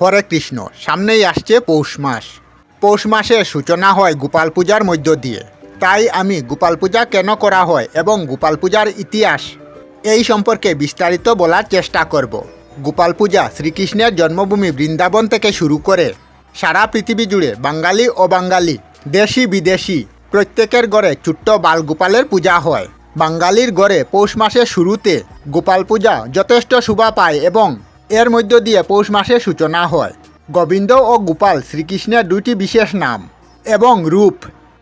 হরে কৃষ্ণ, সামনেই আসছে পৌষ মাস। পৌষ মাসের সূচনা হয় গোপাল পূজার মধ্য দিয়ে। তাই আমি গোপাল পূজা কেন করা হয় এবং গোপাল পূজার ইতিহাস এই সম্পর্কে বিস্তারিত বলার চেষ্টা করব। গোপাল পূজা শ্রীকৃষ্ণের জন্মভূমি বৃন্দাবন থেকে শুরু করে সারা পৃথিবী জুড়ে বাঙালি ও বাঙালি দেশি, বিদেশি, প্রত্যেকের ঘরে ছোট্ট বালগোপালের পূজা হয়। বাঙালির ঘরে পৌষ মাসের শুরুতে গোপাল পূজা যথেষ্ট শোভা পায় এবং এর মধ্য দিয়ে পৌষ মাসের সূচনা হয়। গোবিন্দ ও গোপাল শ্রীকৃষ্ণের দুইটি বিশেষ নাম এবং রূপ।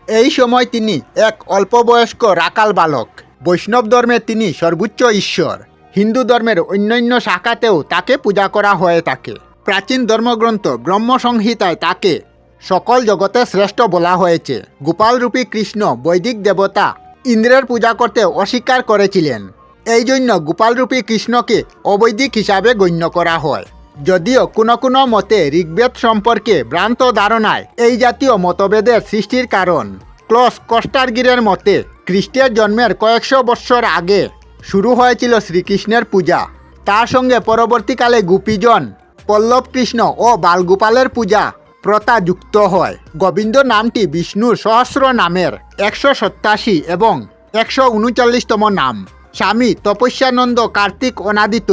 এই সময় তিনি এক অল্পবয়স্ক রাকাল বালক। বৈষ্ণব ধর্মে তিনি সর্বোচ্চ ঈশ্বর। হিন্দু ধর্মের অন্যান্য শাখাতেও তাকে পূজা করা হয়ে থাকে। প্রাচীন ধর্মগ্রন্থ ব্রহ্মসংহিতায় তাকে সকল জগতে শ্রেষ্ঠ বলা হয়েছে। গোপালরূপী কৃষ্ণ বৈদিক দেবতা ইন্দ্রের পূজা করতে অস্বীকার করেছিলেন। এই জন্য গোপালরূপী কৃষ্ণকে অবৈদিক হিসাবে গণ্য করা হয়। যদিও কোনো কোনো মতে ঋগ্বেদ সম্পর্কে ভ্রান্ত ধারণায় এই জাতীয় মতভেদের সৃষ্টির কারণ। ক্লস কস্টারগিরের মতে, খ্রিস্টের জন্মের কয়েকশো বৎসর আগে শুরু হয়েছিল শ্রীকৃষ্ণের পূজা। তার সঙ্গে পরবর্তীকালে গোপীজন, পল্লব কৃষ্ণ ও বালগোপালের পূজা প্রথা যুক্ত হয়। গোবিন্দ নামটি বিষ্ণুর সহস্র নামের একশো সত্তাশি এবং একশো উনচল্লিশতম নাম। স্বামী তপস্যানন্দ, কার্তিক অনাদিত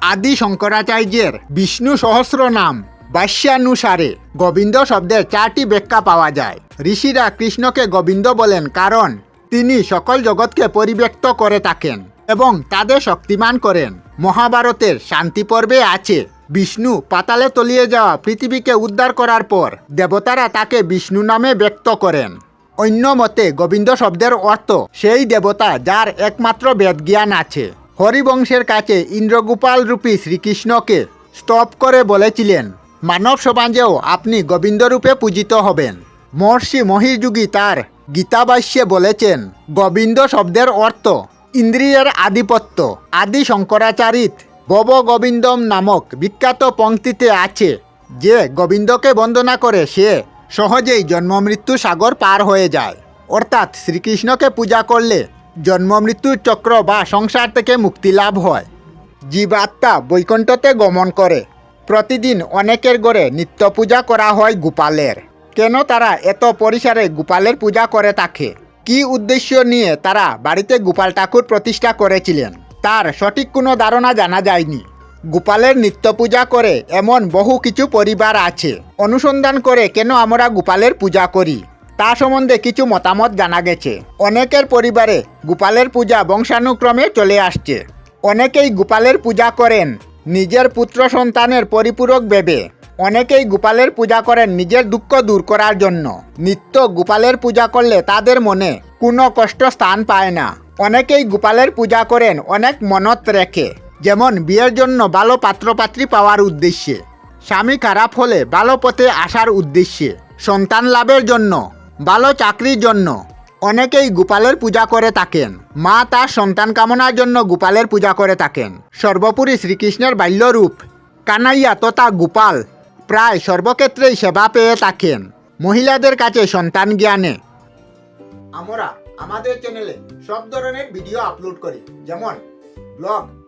আদি শঙ্করাচার্যের বিষ্ণু সহস্র নাম বাস্যানুসারে গোবিন্দ শব্দের চারটি ব্যাখ্যা পাওয়া যায়। ঋষিরা কৃষ্ণকে গোবিন্দ বলেন কারণ তিনি সকল জগৎকে পরিব্যক্ত করে থাকেন এবং তাদের শক্তিমান করেন। মহাভারতের শান্তি পর্বে আছে। বিষ্ণু পাতালে তলিয়ে যাওয়া পৃথিবীকে উদ্ধার করার পর দেবতারা তাকে বিষ্ণু নামে ব্যক্ত করেন। অন্য মতে গোবিন্দ শব্দের অর্থ সেই দেবতা যার একমাত্র বেদজ্ঞান আছে। হরিবংশের কাছে ইন্দ্রগোপাল রূপী শ্রীকৃষ্ণকে স্তব করে বলেছিলেন, মানব সমাজেও আপনি গোবিন্দরূপে পূজিত হবেন। মহর্ষি মহিযুগী তার গীতাবাস্যে বলেছেন, গোবিন্দ শব্দের অর্থ ইন্দ্রিয়ের আধিপত্য। আদি শঙ্করাচারিত বব গোবিন্দম নামক বিখ্যাত পংক্তিতে আছে, যে গোবিন্দকে বন্দনা করে সে সহজেই জন্মমৃত্যু সাগর পার হয়ে যায়। অর্থাৎ শ্রীকৃষ্ণকে পূজা করলে জন্মমৃত্যুর চক্র বা সংসার থেকে মুক্তি লাভ হয়। জীবাত্মা বৈকুণ্ঠতে গমন করে। প্রতিদিন অনেকের ঘরে নিত্য পূজা করা হয় গোপালের। কেন তারা এত পরিসরে গোপালের পূজা করে থাকে? কি উদ্দেশ্য নিয়ে তারা বাড়িতে গোপাল ঠাকুর প্রতিষ্ঠা করেছিলেন? তার সঠিক কোনো ধারণা জানা যায়নি। গোপালের নিত্য পূজা করে, এমন বহু কিছু পরিবার আছে। অনুসন্ধান করে কেন আমরা গোপালের পূজা করি? তা সম্বন্ধে কিছু মতামত জানা গেছে। অনেকের পরিবারে গোপালের পূজা বংশানুক্রমে চলে আসছে। অনেকেই গোপালের পূজা করেন, নিজের পুত্র সন্তানের পরিপূরক ভেবে। অনেকেই গোপালের পূজা করেন নিজের দুঃখ দূর করার জন্য। নিত্য গোপালের পূজা করলে তাদের মনে কোনো কষ্ট স্থান পায় না। অনেকেই গোপালের পূজা করেন, অনেক মনত রেখে। যেমন বিয়ের জন্য ভালো পাত্রপাত্রী পাওয়ার উদ্দেশ্যে, স্বামী খারাপ হলে ভালো পথে আসার উদ্দেশ্যে, সন্তান লাভের জন্য, ভালো চাকরির জন্য। অনেকেই গোপালের পূজা করে থাকেন। মা তার সন্তান কামনার জন্য গোপালের পূজা করে থাকেন। সর্বোপরি শ্রীকৃষ্ণের বাল্যরূপ। কানাইয়া তথা গোপাল প্রায় সর্বক্ষেত্রেই সেবা পেয়ে থাকেন। মহিলাদের কাছে সন্তান জ্ঞানে। আমরা আমাদের চ্যানেলে সব ধরনের ভিডিও আপলোড করি। যেমন ব্লগ